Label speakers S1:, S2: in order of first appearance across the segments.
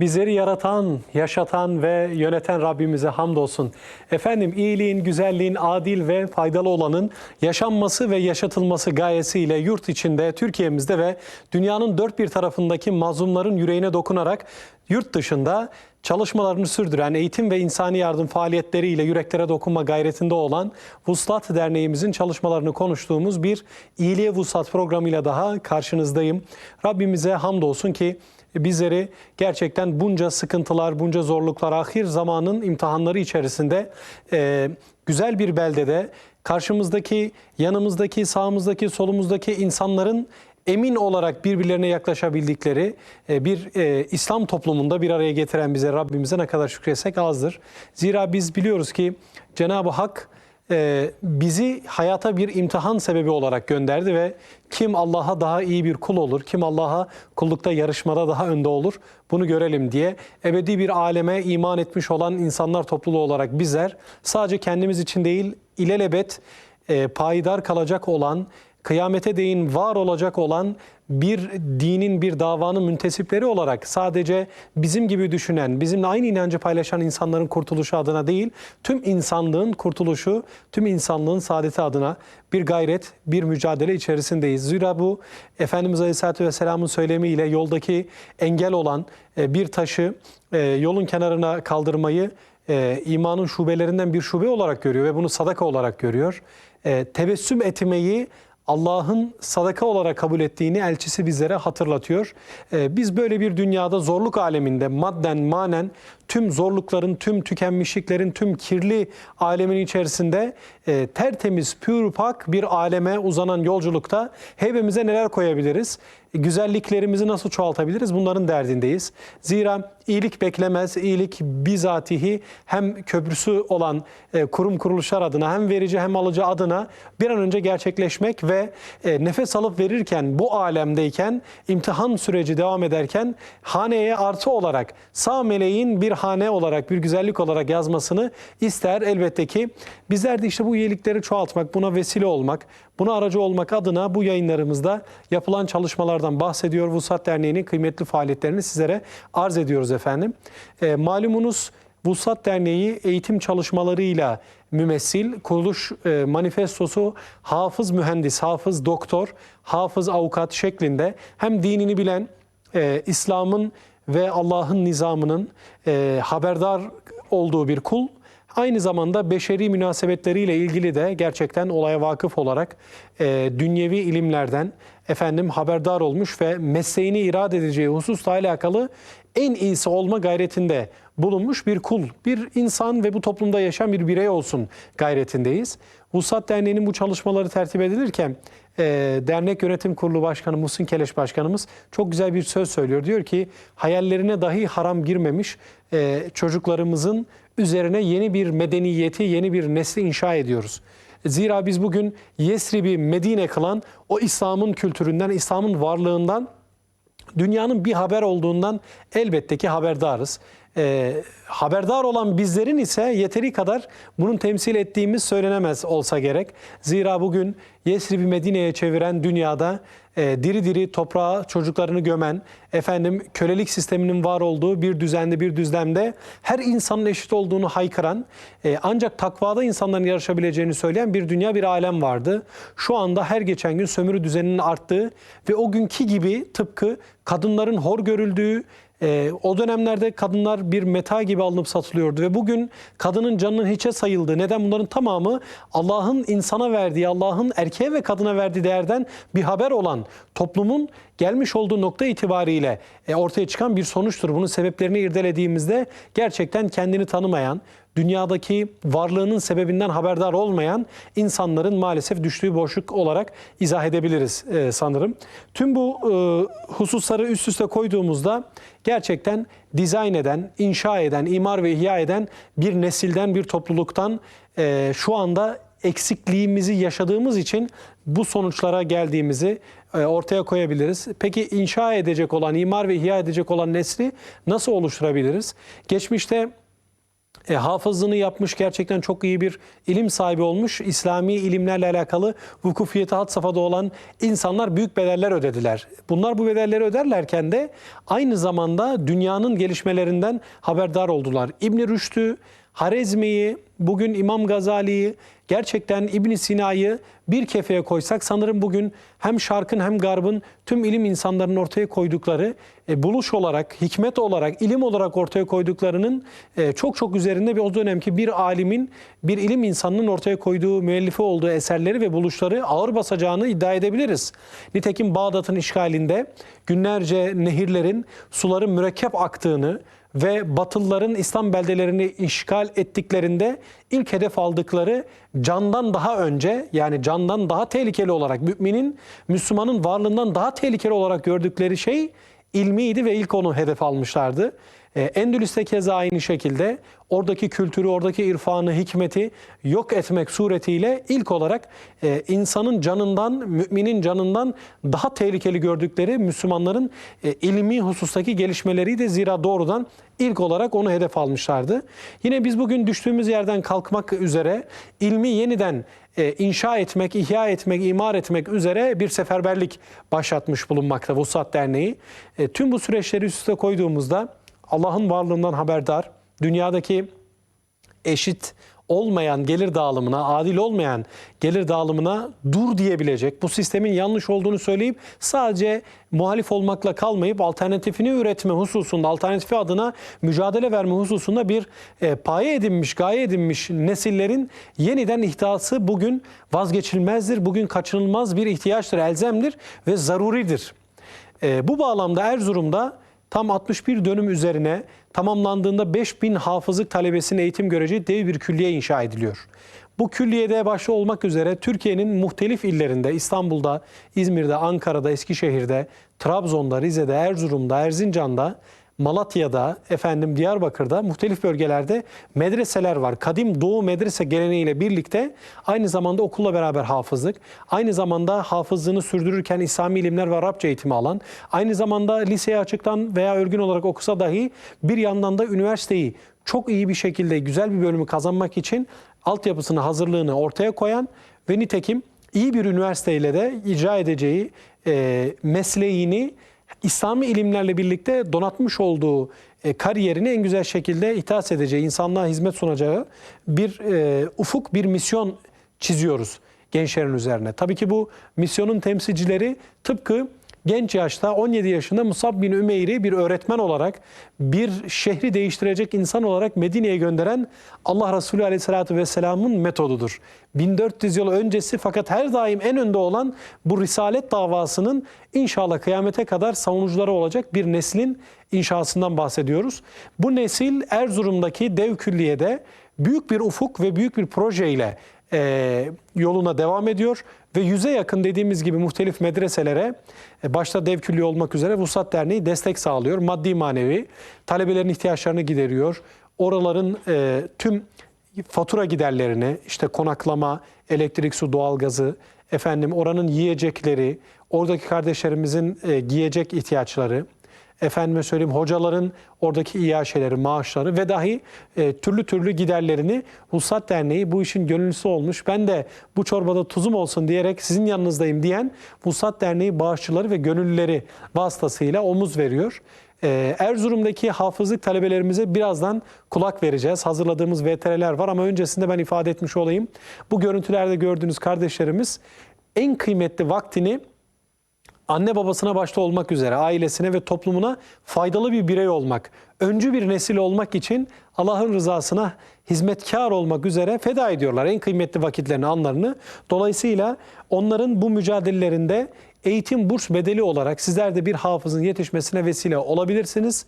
S1: Bizleri yaratan, yaşatan ve yöneten Rabbimize hamdolsun. Efendim iyiliğin, güzelliğin, adil ve faydalı olanın yaşanması ve yaşatılması gayesiyle yurt içinde, Türkiye'mizde ve dünyanın dört bir tarafındaki mazlumların yüreğine dokunarak yurt dışında çalışmalarını sürdüren eğitim ve insani yardım faaliyetleriyle yüreklere dokunma gayretinde olan Vuslat Derneğimizin çalışmalarını konuştuğumuz bir iyiliğe vuslat programıyla daha karşınızdayım. Rabbimize hamdolsun ki bizleri gerçekten bunca sıkıntılar, bunca zorluklar, ahir zamanın imtihanları içerisinde e, güzel bir beldede karşımızdaki, yanımızdaki, sağımızdaki, solumuzdaki insanların emin olarak birbirlerine yaklaşabildikleri e, bir e, İslam toplumunda bir araya getiren bize Rabbimize ne kadar şükretsek azdır. Zira biz biliyoruz ki Cenab-ı Hak e, bizi hayata bir imtihan sebebi olarak gönderdi ve kim Allah'a daha iyi bir kul olur, kim Allah'a kullukta yarışmada daha önde olur bunu görelim diye ebedi bir aleme iman etmiş olan insanlar topluluğu olarak bizler sadece kendimiz için değil ilelebet e, payidar kalacak olan kıyamete değin var olacak olan bir dinin, bir davanın müntesipleri olarak sadece bizim gibi düşünen, bizimle aynı inancı paylaşan insanların kurtuluşu adına değil, tüm insanlığın kurtuluşu, tüm insanlığın saadeti adına bir gayret, bir mücadele içerisindeyiz. Zira bu Efendimiz Aleyhisselatü Vesselam'ın söylemiyle yoldaki engel olan e, bir taşı e, yolun kenarına kaldırmayı e, imanın şubelerinden bir şube olarak görüyor ve bunu sadaka olarak görüyor. Tebessüm etmeyi Allah'ın sadaka olarak kabul ettiğini elçisi bizlere hatırlatıyor. Ee, biz böyle bir dünyada zorluk aleminde madden manen tüm zorlukların, tüm tükenmişliklerin, tüm kirli alemin içerisinde e, tertemiz, pür pak bir aleme uzanan yolculukta heybemize neler koyabiliriz? Güzelliklerimizi nasıl çoğaltabiliriz? Bunların derdindeyiz. Zira iyilik beklemez, iyilik bizatihi hem köprüsü olan e, kurum kuruluşlar adına hem verici hem alıcı adına bir an önce gerçekleşmek ve e, nefes alıp verirken bu alemdeyken imtihan süreci devam ederken haneye artı olarak sağ meleğin bir hane olarak bir güzellik olarak yazmasını ister elbette ki bizler de işte bu iyilikleri çoğaltmak, buna vesile olmak, buna aracı olmak adına bu yayınlarımızda yapılan çalışmalardan bahsediyor. Vusat Derneği'nin kıymetli faaliyetlerini sizlere arz ediyoruz efendim. E, malumunuz Vuslat Derneği eğitim çalışmalarıyla mümessil, kuruluş e, manifestosu hafız mühendis, hafız doktor, hafız avukat şeklinde hem dinini bilen, e, İslam'ın ve Allah'ın nizamının e, haberdar olduğu bir kul, Aynı zamanda beşeri münasebetleriyle ilgili de gerçekten olaya vakıf olarak e, dünyevi ilimlerden efendim haberdar olmuş ve mesleğini irade edeceği hususla alakalı en iyisi olma gayretinde bulunmuş bir kul, bir insan ve bu toplumda yaşayan bir birey olsun gayretindeyiz. Vusat Derneği'nin bu çalışmaları tertip edilirken e, Dernek Yönetim Kurulu Başkanı Muhsin Keleş Başkanımız çok güzel bir söz söylüyor. Diyor ki hayallerine dahi haram girmemiş e, çocuklarımızın üzerine yeni bir medeniyeti, yeni bir nesli inşa ediyoruz. Zira biz bugün Yesrib'i Medine kılan o İslam'ın kültüründen, İslam'ın varlığından, dünyanın bir haber olduğundan elbette ki haberdarız. Ee, haberdar olan bizlerin ise yeteri kadar bunun temsil ettiğimiz söylenemez olsa gerek. Zira bugün Yesrib'i Medine'ye çeviren dünyada e, diri diri toprağa çocuklarını gömen, efendim kölelik sisteminin var olduğu bir düzende bir düzlemde her insanın eşit olduğunu haykıran, e, ancak takvada insanların yarışabileceğini söyleyen bir dünya bir alem vardı. Şu anda her geçen gün sömürü düzeninin arttığı ve o günkü gibi tıpkı kadınların hor görüldüğü, e, o dönemlerde kadınlar bir meta gibi alınıp satılıyordu ve bugün kadının canının hiçe sayıldığı neden bunların tamamı Allah'ın insana verdiği, Allah'ın erkeğe ve kadına verdiği değerden bir haber olan toplumun gelmiş olduğu nokta itibariyle e, ortaya çıkan bir sonuçtur. Bunun sebeplerini irdelediğimizde gerçekten kendini tanımayan, dünyadaki varlığının sebebinden haberdar olmayan insanların maalesef düştüğü boşluk olarak izah edebiliriz e, sanırım. Tüm bu e, hususları üst üste koyduğumuzda gerçekten dizayn eden, inşa eden, imar ve ihya eden bir nesilden, bir topluluktan e, şu anda eksikliğimizi yaşadığımız için bu sonuçlara geldiğimizi e, ortaya koyabiliriz. Peki inşa edecek olan, imar ve ihya edecek olan nesli nasıl oluşturabiliriz? Geçmişte e, hafızlığını yapmış, gerçekten çok iyi bir ilim sahibi olmuş. İslami ilimlerle alakalı vukufiyeti had safhada olan insanlar büyük bedeller ödediler. Bunlar bu bedelleri öderlerken de aynı zamanda dünyanın gelişmelerinden haberdar oldular. İbn Rüşd'ü, Harezmi'yi, bugün İmam Gazali'yi, gerçekten İbn Sina'yı bir kefeye koysak sanırım bugün hem şarkın hem garbın tüm ilim insanlarının ortaya koydukları e, buluş olarak, hikmet olarak, ilim olarak ortaya koyduklarının e, çok çok üzerinde bir o dönemki bir alimin, bir ilim insanının ortaya koyduğu, müellifi olduğu eserleri ve buluşları ağır basacağını iddia edebiliriz. Nitekim Bağdat'ın işgalinde günlerce nehirlerin, suların mürekkep aktığını, ve Batılıların İslam beldelerini işgal ettiklerinde ilk hedef aldıkları candan daha önce yani candan daha tehlikeli olarak müminin, Müslümanın varlığından daha tehlikeli olarak gördükleri şey ilmiydi ve ilk onu hedef almışlardı. Ee, Endülüs'te keza aynı şekilde oradaki kültürü, oradaki irfanı, hikmeti yok etmek suretiyle ilk olarak e, insanın canından, müminin canından daha tehlikeli gördükleri Müslümanların e, ilmi husustaki gelişmeleriydi. Zira doğrudan ilk olarak onu hedef almışlardı. Yine biz bugün düştüğümüz yerden kalkmak üzere ilmi yeniden e, inşa etmek, ihya etmek, imar etmek üzere bir seferberlik başlatmış bulunmakta Vusat Derneği. E, tüm bu süreçleri üst üste koyduğumuzda Allah'ın varlığından haberdar, dünyadaki eşit olmayan gelir dağılımına, adil olmayan gelir dağılımına dur diyebilecek, bu sistemin yanlış olduğunu söyleyip sadece muhalif olmakla kalmayıp alternatifini üretme hususunda, alternatifi adına mücadele verme hususunda bir e, paye edinmiş, gaye edinmiş nesillerin yeniden ihtiyası bugün vazgeçilmezdir. Bugün kaçınılmaz bir ihtiyaçtır, elzemdir ve zaruridir. E, bu bağlamda Erzurum'da tam 61 dönüm üzerine tamamlandığında 5000 hafızlık talebesinin eğitim göreceği dev bir külliye inşa ediliyor. Bu külliyede başta olmak üzere Türkiye'nin muhtelif illerinde İstanbul'da, İzmir'de, Ankara'da, Eskişehir'de, Trabzon'da, Rize'de, Erzurum'da, Erzincan'da, Malatya'da, efendim Diyarbakır'da muhtelif bölgelerde medreseler var. Kadim Doğu medrese geleneğiyle birlikte aynı zamanda okulla beraber hafızlık, aynı zamanda hafızlığını sürdürürken İslami ilimler ve Arapça eğitimi alan, aynı zamanda liseye açıktan veya örgün olarak okusa dahi bir yandan da üniversiteyi çok iyi bir şekilde güzel bir bölümü kazanmak için altyapısını, hazırlığını ortaya koyan ve nitekim iyi bir üniversiteyle de icra edeceği e, mesleğini İslami ilimlerle birlikte donatmış olduğu e, kariyerini en güzel şekilde ihtas edeceği, insanlığa hizmet sunacağı bir e, ufuk, bir misyon çiziyoruz gençlerin üzerine. Tabii ki bu misyonun temsilcileri tıpkı genç yaşta 17 yaşında Musab bin Ümeyr'i bir öğretmen olarak, bir şehri değiştirecek insan olarak Medine'ye gönderen Allah Resulü Aleyhisselatü Vesselam'ın metodudur. 1400 yıl öncesi fakat her daim en önde olan bu risalet davasının inşallah kıyamete kadar savunucuları olacak bir neslin inşasından bahsediyoruz. Bu nesil Erzurum'daki dev külliyede büyük bir ufuk ve büyük bir proje ile e, yoluna devam ediyor ve yüze yakın dediğimiz gibi muhtelif medreselere e, başta dev külliye olmak üzere Vusat Derneği destek sağlıyor. Maddi manevi talebelerin ihtiyaçlarını gideriyor. Oraların e, tüm fatura giderlerini işte konaklama, elektrik, su, doğalgazı, efendim oranın yiyecekleri, oradaki kardeşlerimizin e, giyecek ihtiyaçları, efendime söyleyeyim hocaların oradaki iaşeleri, maaşları ve dahi e, türlü türlü giderlerini Husat Derneği bu işin gönüllüsü olmuş. Ben de bu çorbada tuzum olsun diyerek sizin yanınızdayım diyen Husat Derneği bağışçıları ve gönüllüleri vasıtasıyla omuz veriyor. Ee, Erzurum'daki hafızlık talebelerimize birazdan kulak vereceğiz. Hazırladığımız VTR'ler var ama öncesinde ben ifade etmiş olayım. Bu görüntülerde gördüğünüz kardeşlerimiz en kıymetli vaktini anne babasına başta olmak üzere ailesine ve toplumuna faydalı bir birey olmak, öncü bir nesil olmak için Allah'ın rızasına hizmetkar olmak üzere feda ediyorlar en kıymetli vakitlerini, anlarını. Dolayısıyla onların bu mücadelelerinde eğitim burs bedeli olarak sizler de bir hafızın yetişmesine vesile olabilirsiniz.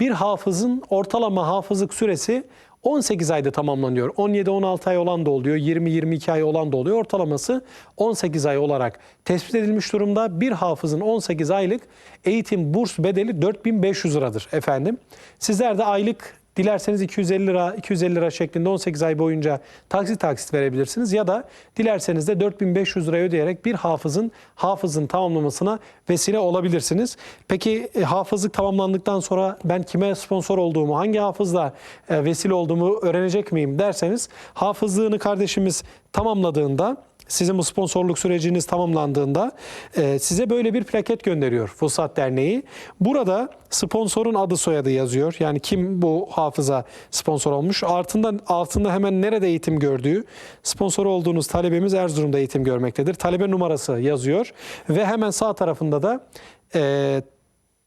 S1: Bir hafızın ortalama hafızlık süresi 18 ayda tamamlanıyor. 17-16 ay olan da oluyor, 20-22 ay olan da oluyor. Ortalaması 18 ay olarak tespit edilmiş durumda. Bir hafızın 18 aylık eğitim burs bedeli 4500 liradır efendim. Sizler de aylık Dilerseniz 250 lira 250 lira şeklinde 18 ay boyunca taksit taksit verebilirsiniz ya da dilerseniz de 4500 lira ödeyerek bir hafızın hafızın tamamlamasına vesile olabilirsiniz. Peki e, hafızlık tamamlandıktan sonra ben kime sponsor olduğumu, hangi hafızla e, vesile olduğumu öğrenecek miyim derseniz hafızlığını kardeşimiz tamamladığında sizin bu sponsorluk süreciniz tamamlandığında e, size böyle bir plaket gönderiyor Fusat Derneği. Burada sponsorun adı soyadı yazıyor. Yani kim bu hafıza sponsor olmuş. Altında, altında hemen nerede eğitim gördüğü, sponsor olduğunuz talebemiz Erzurum'da eğitim görmektedir. Talebe numarası yazıyor ve hemen sağ tarafında da e,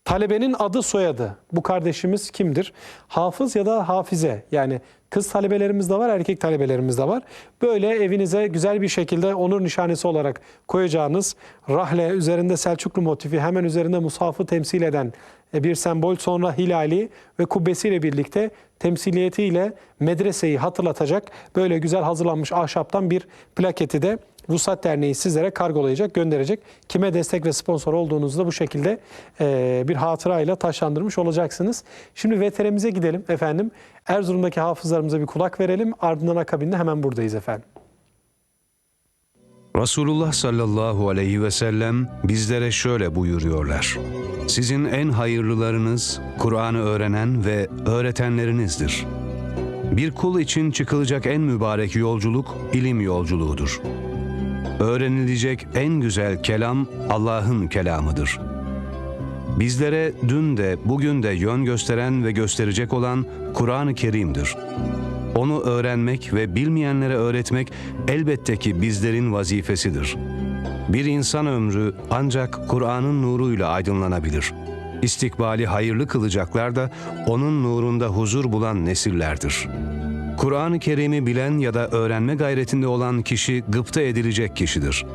S1: Talebenin adı soyadı. Bu kardeşimiz kimdir? Hafız ya da hafize. Yani kız talebelerimiz de var, erkek talebelerimiz de var. Böyle evinize güzel bir şekilde onur nişanesi olarak koyacağınız rahle üzerinde Selçuklu motifi hemen üzerinde mushafı temsil eden e, bir sembol sonra hilali ve kubbesiyle birlikte temsiliyetiyle medreseyi hatırlatacak böyle güzel hazırlanmış ahşaptan bir plaketi de Vusat Derneği sizlere kargolayacak, gönderecek. Kime destek ve sponsor olduğunuzu da bu şekilde e, bir hatırayla taşlandırmış olacaksınız. Şimdi VTR'mize gidelim efendim. Erzurum'daki hafızlarımıza bir kulak verelim. Ardından akabinde hemen buradayız efendim.
S2: Resulullah sallallahu aleyhi ve sellem bizlere şöyle buyuruyorlar. Sizin en hayırlılarınız Kur'an'ı öğrenen ve öğretenlerinizdir. Bir kul için çıkılacak en mübarek yolculuk ilim yolculuğudur. Öğrenilecek en güzel kelam Allah'ın kelamıdır. Bizlere dün de bugün de yön gösteren ve gösterecek olan Kur'an-ı Kerim'dir. Onu öğrenmek ve bilmeyenlere öğretmek elbette ki bizlerin vazifesidir. Bir insan ömrü ancak Kur'an'ın nuruyla aydınlanabilir. İstikbali hayırlı kılacaklar da onun nurunda huzur bulan nesillerdir. Kur'an-ı Kerim'i bilen ya da öğrenme gayretinde olan kişi gıpta edilecek kişidir.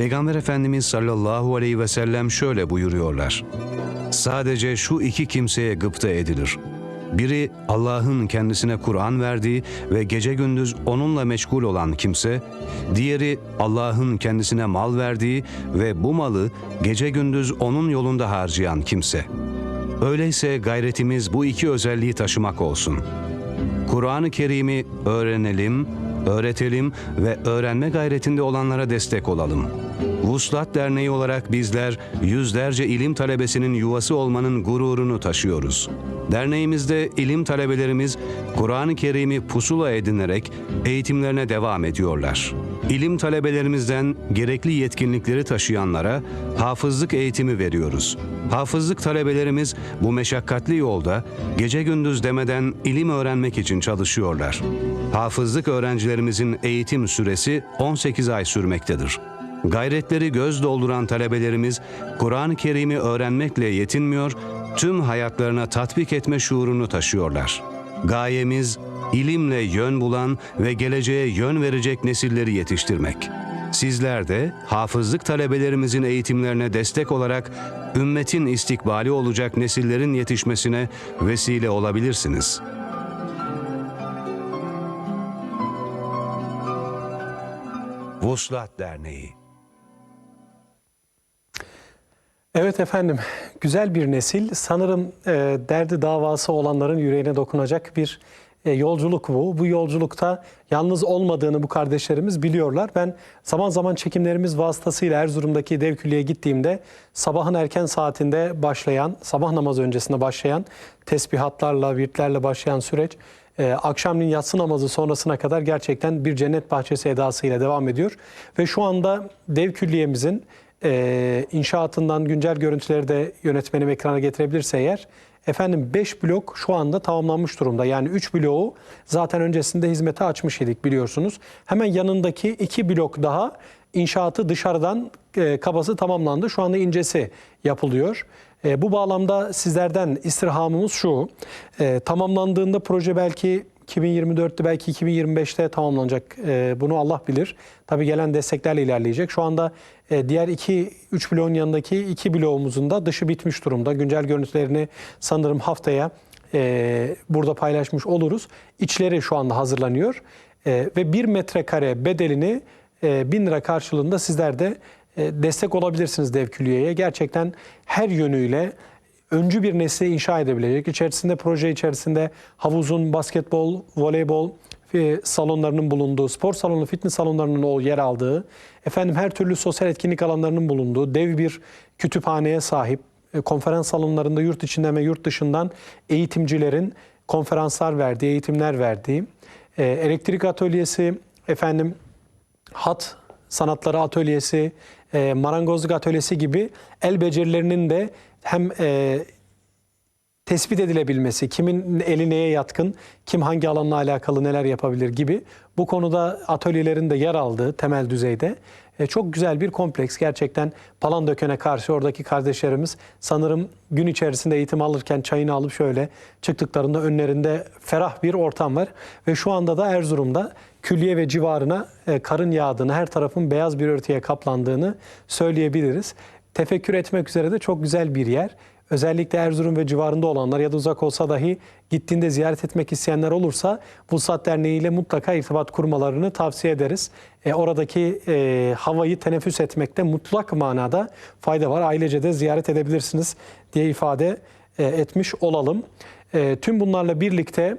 S2: Peygamber Efendimiz sallallahu aleyhi ve sellem şöyle buyuruyorlar. Sadece şu iki kimseye gıpta edilir. Biri Allah'ın kendisine Kur'an verdiği ve gece gündüz onunla meşgul olan kimse, diğeri Allah'ın kendisine mal verdiği ve bu malı gece gündüz onun yolunda harcayan kimse. Öyleyse gayretimiz bu iki özelliği taşımak olsun. Kur'an-ı Kerim'i öğrenelim, öğretelim ve öğrenme gayretinde olanlara destek olalım. Vuslat Derneği olarak bizler yüzlerce ilim talebesinin yuvası olmanın gururunu taşıyoruz. Derneğimizde ilim talebelerimiz Kur'an-ı Kerim'i pusula edinerek eğitimlerine devam ediyorlar. İlim talebelerimizden gerekli yetkinlikleri taşıyanlara hafızlık eğitimi veriyoruz. Hafızlık talebelerimiz bu meşakkatli yolda gece gündüz demeden ilim öğrenmek için çalışıyorlar. Hafızlık öğrencilerimizin eğitim süresi 18 ay sürmektedir. Gayretleri göz dolduran talebelerimiz Kur'an-ı Kerim'i öğrenmekle yetinmiyor, tüm hayatlarına tatbik etme şuurunu taşıyorlar. Gayemiz ilimle yön bulan ve geleceğe yön verecek nesilleri yetiştirmek. Sizler de hafızlık talebelerimizin eğitimlerine destek olarak ümmetin istikbali olacak nesillerin yetişmesine vesile olabilirsiniz. Vuslat Derneği
S1: Evet efendim, güzel bir nesil. Sanırım e, derdi davası olanların yüreğine dokunacak bir e, yolculuk bu. Bu yolculukta yalnız olmadığını bu kardeşlerimiz biliyorlar. Ben zaman zaman çekimlerimiz vasıtasıyla Erzurum'daki dev külliyeye gittiğimde sabahın erken saatinde başlayan, sabah namazı öncesinde başlayan tesbihatlarla, virtlerle başlayan süreç e, akşamleyin yatsı namazı sonrasına kadar gerçekten bir cennet bahçesi edasıyla devam ediyor. Ve şu anda dev külliyemizin e, inşaatından güncel görüntüleri de yönetmenim ekrana getirebilirse eğer efendim 5 blok şu anda tamamlanmış durumda. Yani 3 bloğu zaten öncesinde hizmete açmış idik biliyorsunuz. Hemen yanındaki 2 blok daha inşaatı dışarıdan e, kabası tamamlandı. Şu anda incesi yapılıyor. E, bu bağlamda sizlerden istirhamımız şu. E, tamamlandığında proje belki 2024'te belki 2025'te tamamlanacak. E, bunu Allah bilir. Tabii gelen desteklerle ilerleyecek. Şu anda e, diğer iki, üç bloğun yanındaki iki bloğumuzun da dışı bitmiş durumda. Güncel görüntülerini sanırım haftaya e, burada paylaşmış oluruz. İçleri şu anda hazırlanıyor. E, ve bir metrekare bedelini e, bin lira karşılığında sizler de e, destek olabilirsiniz dev külliyeye. Gerçekten her yönüyle öncü bir nesli inşa edebilecek. İçerisinde proje içerisinde havuzun, basketbol, voleybol, e, salonlarının bulunduğu, spor salonu, fitness salonlarının o yer aldığı, efendim her türlü sosyal etkinlik alanlarının bulunduğu dev bir kütüphaneye sahip, e, konferans salonlarında yurt içinden ve yurt dışından eğitimcilerin konferanslar verdiği, eğitimler verdiği, e, elektrik atölyesi, efendim hat sanatları atölyesi, marangozluk atölyesi gibi el becerilerinin de hem e, tespit edilebilmesi, kimin eli neye yatkın, kim hangi alanla alakalı neler yapabilir gibi bu konuda atölyelerin de yer aldığı temel düzeyde e, çok güzel bir kompleks. Gerçekten Palandöken'e karşı oradaki kardeşlerimiz sanırım gün içerisinde eğitim alırken çayını alıp şöyle çıktıklarında önlerinde ferah bir ortam var. Ve şu anda da Erzurum'da külliye ve civarına e, karın yağdığını, her tarafın beyaz bir örtüye kaplandığını söyleyebiliriz. Tefekkür etmek üzere de çok güzel bir yer. Özellikle Erzurum ve civarında olanlar ya da uzak olsa dahi gittiğinde ziyaret etmek isteyenler olursa Vuslat Derneği ile mutlaka irtibat kurmalarını tavsiye ederiz. E, oradaki e, havayı teneffüs etmekte mutlak manada fayda var. Ailece de ziyaret edebilirsiniz diye ifade e, etmiş olalım. E, tüm bunlarla birlikte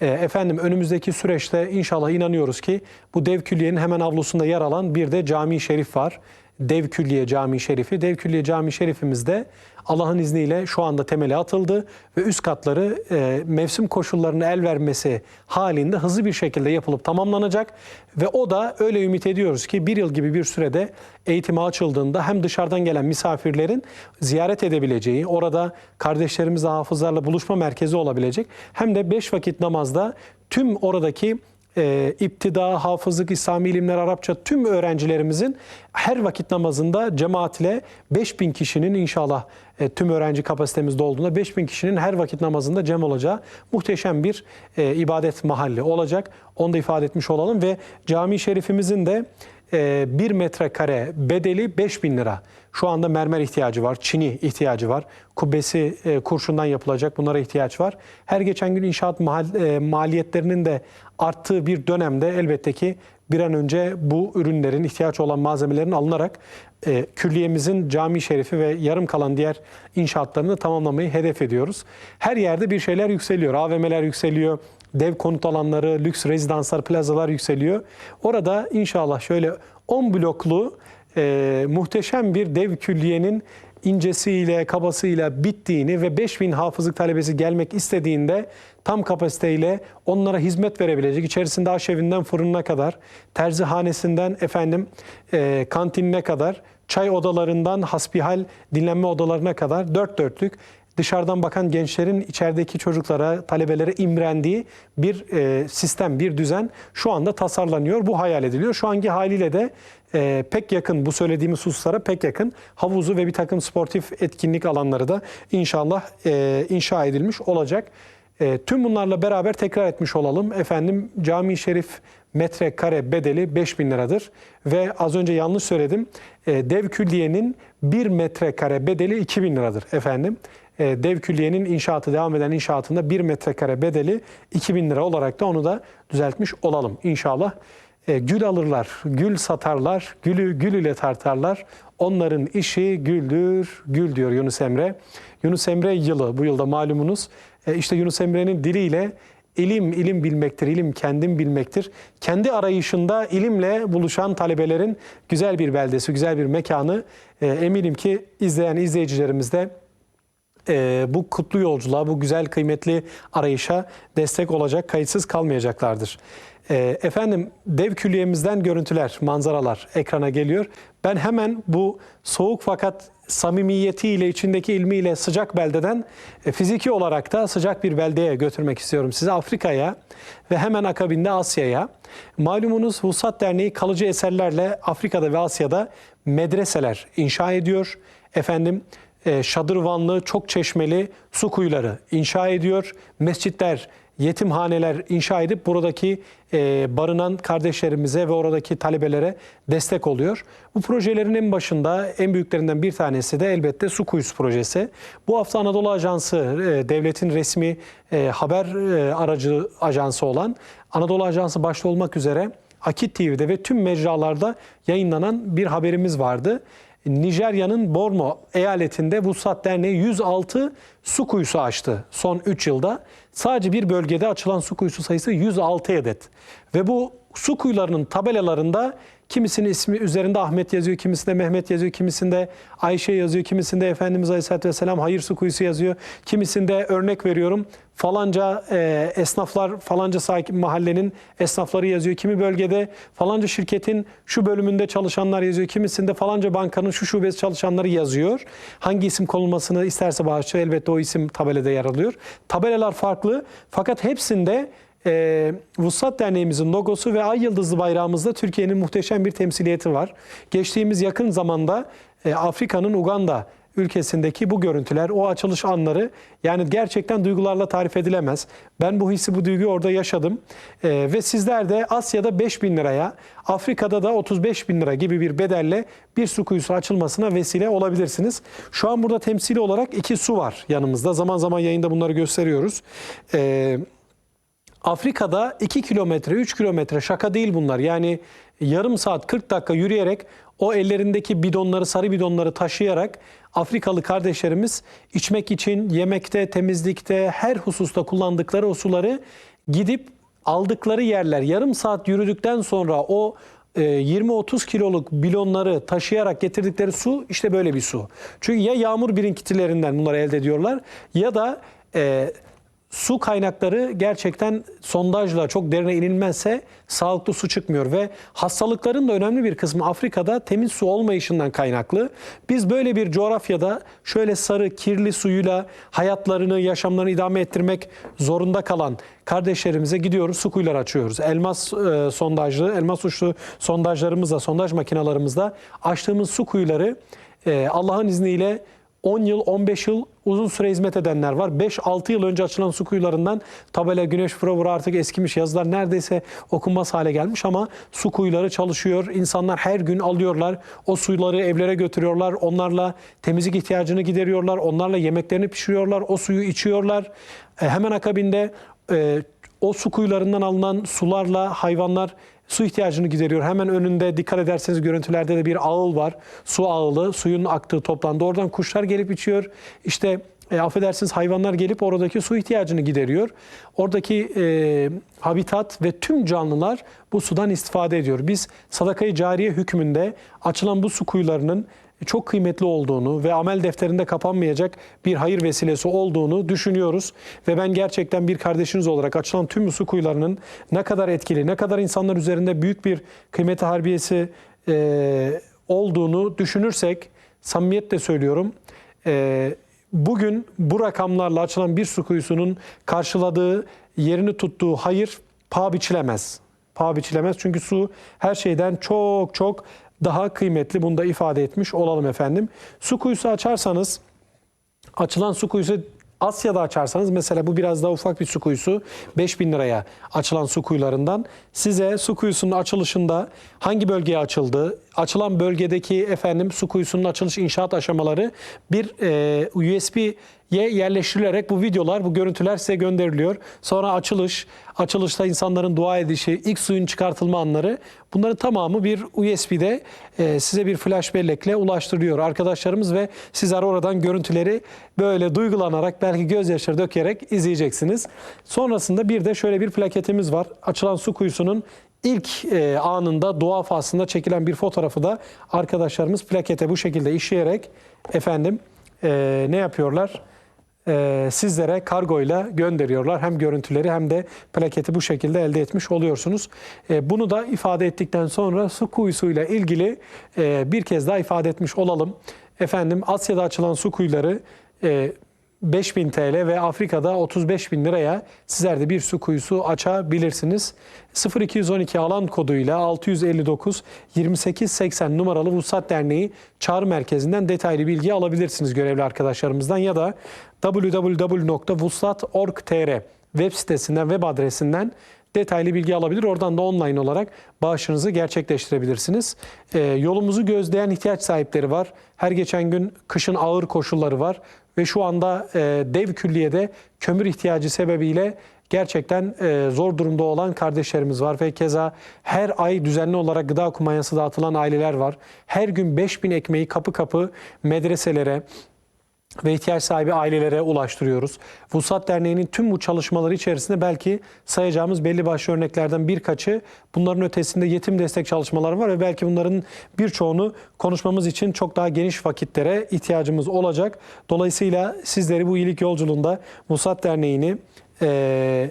S1: e, efendim önümüzdeki süreçte inşallah inanıyoruz ki bu dev külliyenin hemen avlusunda yer alan bir de cami şerif var. Dev Külliye Camii Şerifi. Dev Külliye Camii Şerifimizde Allah'ın izniyle şu anda temeli atıldı ve üst katları e, mevsim koşullarını el vermesi halinde hızlı bir şekilde yapılıp tamamlanacak ve o da öyle ümit ediyoruz ki bir yıl gibi bir sürede eğitime açıldığında hem dışarıdan gelen misafirlerin ziyaret edebileceği, orada kardeşlerimizle hafızlarla buluşma merkezi olabilecek hem de beş vakit namazda tüm oradaki e, iptida, hafızlık, İslami ilimler, Arapça tüm öğrencilerimizin her vakit namazında cemaat ile 5000 kişinin inşallah e, tüm öğrenci kapasitemizde olduğunda 5000 kişinin her vakit namazında cem olacağı muhteşem bir e, ibadet mahalli olacak. Onu da ifade etmiş olalım ve cami şerifimizin de e, 1 metrekare bedeli 5000 lira. Şu anda mermer ihtiyacı var, çini ihtiyacı var, kubbesi e, kurşundan yapılacak bunlara ihtiyaç var. Her geçen gün inşaat mahal, e, maliyetlerinin de arttığı bir dönemde elbette ki bir an önce bu ürünlerin ihtiyaç olan malzemelerin alınarak e, külliyemizin cami şerifi ve yarım kalan diğer inşaatlarını tamamlamayı hedef ediyoruz. Her yerde bir şeyler yükseliyor. AVM'ler yükseliyor, dev konut alanları, lüks rezidanslar, plazalar yükseliyor. Orada inşallah şöyle 10 bloklu e, muhteşem bir dev külliyenin incesiyle, kabasıyla bittiğini ve 5000 hafızlık talebesi gelmek istediğinde tam kapasiteyle onlara hizmet verebilecek, içerisinde aşevinden fırınına kadar, terzihanesinden efendim e, kantinine kadar, çay odalarından hasbihal dinlenme odalarına kadar dört dörtlük dışarıdan bakan gençlerin içerideki çocuklara, talebelere imrendiği bir e, sistem, bir düzen şu anda tasarlanıyor. Bu hayal ediliyor. Şu anki haliyle de e, pek yakın bu söylediğimiz hususlara pek yakın havuzu ve bir takım sportif etkinlik alanları da inşallah e, inşa edilmiş olacak. E, tüm bunlarla beraber tekrar etmiş olalım. Efendim cami şerif metrekare bedeli 5000 liradır. Ve az önce yanlış söyledim. E, dev külliyenin 1 metrekare bedeli 2000 liradır efendim. E, dev külliyenin inşaatı devam eden inşaatında 1 metrekare bedeli 2000 lira olarak da onu da düzeltmiş olalım inşallah. E, gül alırlar, gül satarlar, gülü gül ile tartarlar. Onların işi güldür, gül diyor Yunus Emre. Yunus Emre yılı bu yılda malumunuz. E, işte Yunus Emre'nin diliyle ilim ilim bilmektir, ilim kendim bilmektir. Kendi arayışında ilimle buluşan talebelerin güzel bir beldesi, güzel bir mekanı. E, eminim ki izleyen izleyicilerimiz de e, bu kutlu yolculuğa, bu güzel kıymetli arayışa destek olacak, kayıtsız kalmayacaklardır. E, efendim dev külliyemizden görüntüler, manzaralar ekrana geliyor. Ben hemen bu soğuk fakat samimiyetiyle, içindeki ilmiyle sıcak beldeden e, fiziki olarak da sıcak bir beldeye götürmek istiyorum sizi. Afrika'ya ve hemen akabinde Asya'ya. Malumunuz Vusat Derneği kalıcı eserlerle Afrika'da ve Asya'da medreseler inşa ediyor. Efendim şadırvanlı, çok çeşmeli su kuyuları inşa ediyor. Mescitler, yetimhaneler inşa edip buradaki e, barınan kardeşlerimize ve oradaki talebelere destek oluyor. Bu projelerin en başında en büyüklerinden bir tanesi de elbette su kuyusu projesi. Bu hafta Anadolu Ajansı e, devletin resmi e, haber e, aracı ajansı olan Anadolu Ajansı başta olmak üzere Akit TV'de ve tüm mecralarda yayınlanan bir haberimiz vardı. Nijerya'nın Borno eyaletinde Vuslat Derneği 106 su kuyusu açtı son 3 yılda. Sadece bir bölgede açılan su kuyusu sayısı 106 adet. Ve bu su kuyularının tabelalarında kimisinin ismi üzerinde Ahmet yazıyor, kimisinde Mehmet yazıyor, kimisinde Ayşe yazıyor, kimisinde Efendimiz Aleyhisselatü Vesselam hayır su kuyusu yazıyor. Kimisinde örnek veriyorum falanca e, esnaflar falanca sakin mahallenin esnafları yazıyor. Kimi bölgede falanca şirketin şu bölümünde çalışanlar yazıyor. Kimisinde falanca bankanın şu şubesi çalışanları yazıyor. Hangi isim konulmasını isterse bağışçı elbette o isim tabelada yer alıyor. Tabelalar farklı fakat hepsinde e, Vuslat Derneğimizin logosu ve ay yıldızlı bayrağımızda Türkiye'nin muhteşem bir temsiliyeti var. Geçtiğimiz yakın zamanda e, Afrika'nın Uganda ülkesindeki bu görüntüler, o açılış anları yani gerçekten duygularla tarif edilemez. Ben bu hissi, bu duyguyu orada yaşadım. Ee, ve sizler de Asya'da 5 bin liraya, Afrika'da da 35 bin lira gibi bir bedelle bir su kuyusu açılmasına vesile olabilirsiniz. Şu an burada temsili olarak iki su var yanımızda. Zaman zaman yayında bunları gösteriyoruz. Ee, Afrika'da 2 kilometre, 3 kilometre şaka değil bunlar. Yani yarım saat 40 dakika yürüyerek o ellerindeki bidonları, sarı bidonları taşıyarak Afrikalı kardeşlerimiz içmek için yemekte, temizlikte, her hususta kullandıkları o suları gidip aldıkları yerler yarım saat yürüdükten sonra o e, 20-30 kiloluk bilonları taşıyarak getirdikleri su işte böyle bir su. Çünkü ya yağmur birikintilerinden bunları elde ediyorlar ya da e, su kaynakları gerçekten sondajla çok derine inilmezse sağlıklı su çıkmıyor ve hastalıkların da önemli bir kısmı Afrika'da temiz su olmayışından kaynaklı. Biz böyle bir coğrafyada şöyle sarı kirli suyuyla hayatlarını, yaşamlarını idame ettirmek zorunda kalan kardeşlerimize gidiyoruz, su kuyuları açıyoruz. Elmas e, sondajlı, elmas uçlu sondajlarımızla, sondaj makinalarımızla açtığımız su kuyuları e, Allah'ın izniyle 10 yıl, 15 yıl uzun süre hizmet edenler var. 5-6 yıl önce açılan su kuyularından tabela güneş vura artık eskimiş yazılar neredeyse okunmaz hale gelmiş ama su kuyuları çalışıyor. İnsanlar her gün alıyorlar. O suları evlere götürüyorlar. Onlarla temizlik ihtiyacını gideriyorlar. Onlarla yemeklerini pişiriyorlar. O suyu içiyorlar. E, hemen akabinde e, o su kuyularından alınan sularla hayvanlar su ihtiyacını gideriyor. Hemen önünde dikkat ederseniz görüntülerde de bir ağıl var. Su ağılı, suyun aktığı toplandı. Oradan kuşlar gelip içiyor. İşte e, affedersiniz hayvanlar gelip oradaki su ihtiyacını gideriyor. Oradaki e, habitat ve tüm canlılar bu sudan istifade ediyor. Biz sadakayı cariye hükmünde açılan bu su kuyularının çok kıymetli olduğunu ve amel defterinde kapanmayacak bir hayır vesilesi olduğunu düşünüyoruz. Ve ben gerçekten bir kardeşiniz olarak açılan tüm su kuyularının ne kadar etkili, ne kadar insanlar üzerinde büyük bir kıymeti harbiyesi e, olduğunu düşünürsek, samimiyetle söylüyorum, e, bugün bu rakamlarla açılan bir su kuyusunun karşıladığı, yerini tuttuğu hayır paha biçilemez. Paha biçilemez çünkü su her şeyden çok çok daha kıymetli. Bunu da ifade etmiş olalım efendim. Su kuyusu açarsanız, açılan su kuyusu Asya'da açarsanız mesela bu biraz daha ufak bir su kuyusu 5000 liraya açılan su kuyularından size su kuyusunun açılışında hangi bölgeye açıldığı, açılan bölgedeki efendim su kuyusunun açılış inşaat aşamaları bir e, USB yerleştirilerek bu videolar, bu görüntüler size gönderiliyor. Sonra açılış, açılışta insanların dua edişi, ilk suyun çıkartılma anları bunların tamamı bir USB'de e, size bir flash bellekle ulaştırılıyor arkadaşlarımız ve sizler oradan görüntüleri böyle duygulanarak belki gözyaşları dökerek izleyeceksiniz. Sonrasında bir de şöyle bir plaketimiz var. Açılan su kuyusunun ilk e, anında dua faslında çekilen bir fotoğrafı da arkadaşlarımız plakete bu şekilde işleyerek efendim e, ne yapıyorlar? E, sizlere kargoyla gönderiyorlar. Hem görüntüleri hem de plaketi bu şekilde elde etmiş oluyorsunuz. E, bunu da ifade ettikten sonra su kuyusuyla ilgili e, bir kez daha ifade etmiş olalım. Efendim Asya'da açılan su kuyuları e, 5000 TL ve Afrika'da 35 bin liraya sizler de bir su kuyusu açabilirsiniz. 0212 alan koduyla 659 2880 numaralı Vusat Derneği çağrı merkezinden detaylı bilgi alabilirsiniz görevli arkadaşlarımızdan ya da www.vuslat.org.tr web sitesinden, web adresinden detaylı bilgi alabilir. Oradan da online olarak bağışınızı gerçekleştirebilirsiniz. Ee, yolumuzu gözleyen ihtiyaç sahipleri var. Her geçen gün kışın ağır koşulları var ve şu anda e, dev külliyede kömür ihtiyacı sebebiyle gerçekten e, zor durumda olan kardeşlerimiz var ve keza her ay düzenli olarak gıda kumanyası dağıtılan aileler var. Her gün 5000 ekmeği kapı kapı medreselere, ve ihtiyaç sahibi ailelere ulaştırıyoruz. Vusat Derneği'nin tüm bu çalışmaları içerisinde belki sayacağımız belli başlı örneklerden birkaçı bunların ötesinde yetim destek çalışmaları var ve belki bunların birçoğunu konuşmamız için çok daha geniş vakitlere ihtiyacımız olacak. Dolayısıyla sizleri bu iyilik yolculuğunda Vusat Derneği'ni eee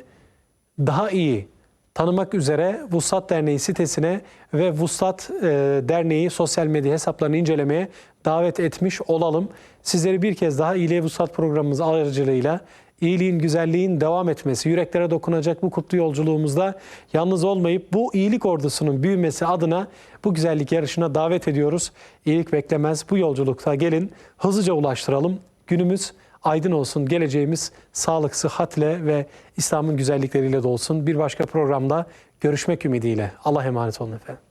S1: daha iyi tanımak üzere Vuslat Derneği sitesine ve Vuslat e, Derneği sosyal medya hesaplarını incelemeye davet etmiş olalım. Sizleri bir kez daha İyiliğe Vuslat programımız aracılığıyla iyiliğin, güzelliğin devam etmesi, yüreklere dokunacak bu kutlu yolculuğumuzda yalnız olmayıp bu iyilik ordusunun büyümesi adına bu güzellik yarışına davet ediyoruz. İyilik beklemez bu yolculukta gelin hızlıca ulaştıralım. Günümüz aydın olsun. Geleceğimiz sağlık, sıhhatle ve İslam'ın güzellikleriyle dolsun. Bir başka programda görüşmek ümidiyle. Allah emanet olun efendim.